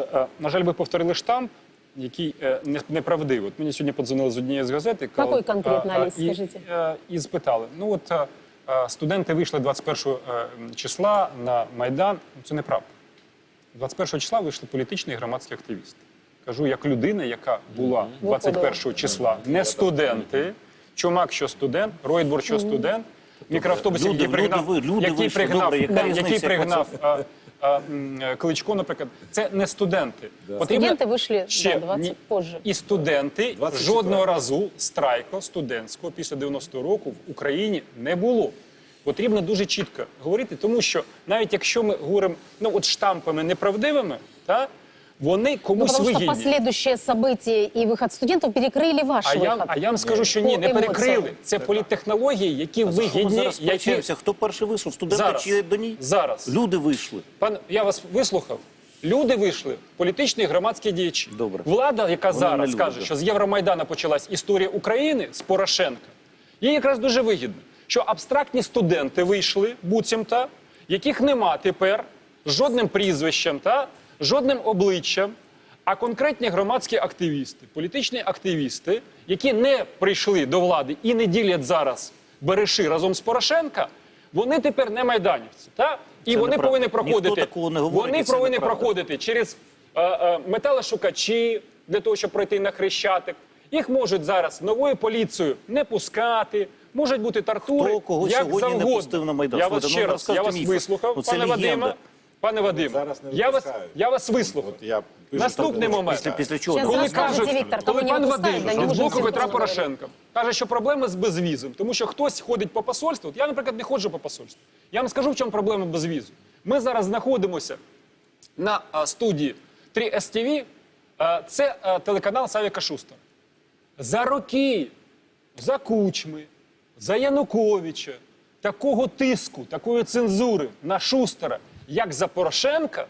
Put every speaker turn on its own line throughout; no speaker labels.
Е, На жаль, ви повторили штамп, який е, неправдивий. От мені сьогодні подзвонили з однієї з газет. казали,
Какой конкретно,
а, а, і,
скажіть?
е, І спитали. Ну от е, е, студенти вийшли 21 е, числа на Майдан. Це неправда. 21 числа вийшли політичні і громадські активісти. Кажу, як людина, яка була 21 числа, не студенти, чумак, що студент, Ройтбор, що студент, мікроавтобус,
Люди-
який пригнав,
ви- люди
який пригнав, Кличко, наприклад, це не студенти. Потрібно
Студенти вийшли,
ще
да, 20
ні-
позже.
І студенти
24.
жодного разу страйку студентського після 90-го року в Україні не було. Потрібно дуже чітко говорити, тому що навіть якщо ми говоримо ну от штампами неправдивими, та вони
Ну,
комусь
потому что
вигідні.
последующие события и выход студентов перекрыли ваш
А я,
выход.
а я вам скажу, що ні,
По
не перекрили.
емоціям.
Це політтехнології, які
За що ми
вигідні,
зараз
які
сперечаємося? Хто перший вийшов? Студенти
Зараз.
чи до ні?
Зараз.
Люди вийшли.
Пан, я вас вислухав. Люди вийшли, політичні і громадські діячі.
Добре.
Влада, яка
Вони не
зараз
люди,
каже,
да.
що з Євромайдана почалась історія України з Порошенка, їй якраз дуже вигідно, що абстрактні студенти вийшли, буцімта, яких нема тепер з жодним прізвищем та жодним обличчям, а конкретні громадські активісти, політичні активісти, які не прийшли до влади і не ділять зараз береши разом з Порошенка, вони тепер не майданівці. Та? І
Це
вони повинні проходити.
не говорить,
вони повинні проходити через е, е, металошукачі для того, щоб пройти на хрещатик. Їх можуть зараз новою поліцією не пускати, можуть бути тартури.
Хто кого
як
сьогодні не пустив на Майдан?
Я вас
Слухайте,
ще
ну,
раз, я вас вислухав,
Ну,
пане. Вадиме. Пане
зараз не
я вас,
випускають.
я вас вислухав.
От я пишу
Наступний момент.
Після, після чого?
Щас
Коли
Розкажете,
кажуть,
Віктор,
коли пан Вадим
да
з боку Петра. Порошенка каже, що проблеми з безвізом, тому що хтось ходить по посольству. От я, наприклад, не ходжу по посольству. Я вам скажу, в чому проблема безвізу. Ми зараз знаходимося на а, студії 3 STV. А, Це а, телеканал Савіка Шустера. За роки, за Кучми, за Януковича, такого тиску, такої цензури на Шустера, як за Порошенка,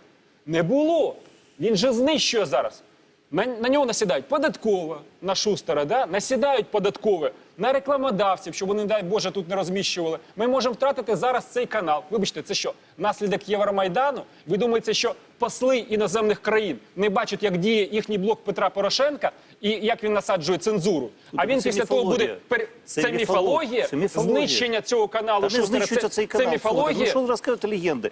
не було. Він же знищує зараз. На, на нього насідають податкова на Шустера, да? насідають податкове на рекламодавців, щоб вони, дай Боже, тут не розміщували. Ми можемо втратити зараз цей канал. Вибачте, це що? Наслідок Євромайдану? Ви думаєте, що посли іноземних країн не бачать, як діє їхній блок Петра Порошенка і як він насаджує цензуру? А він після того буде пер...
Це
це,
міфологія. Це міфологія.
знищення цього каналу
Та
Шустера. Це,
цей
це міфологія.
Ну що ви розказуєте легенди?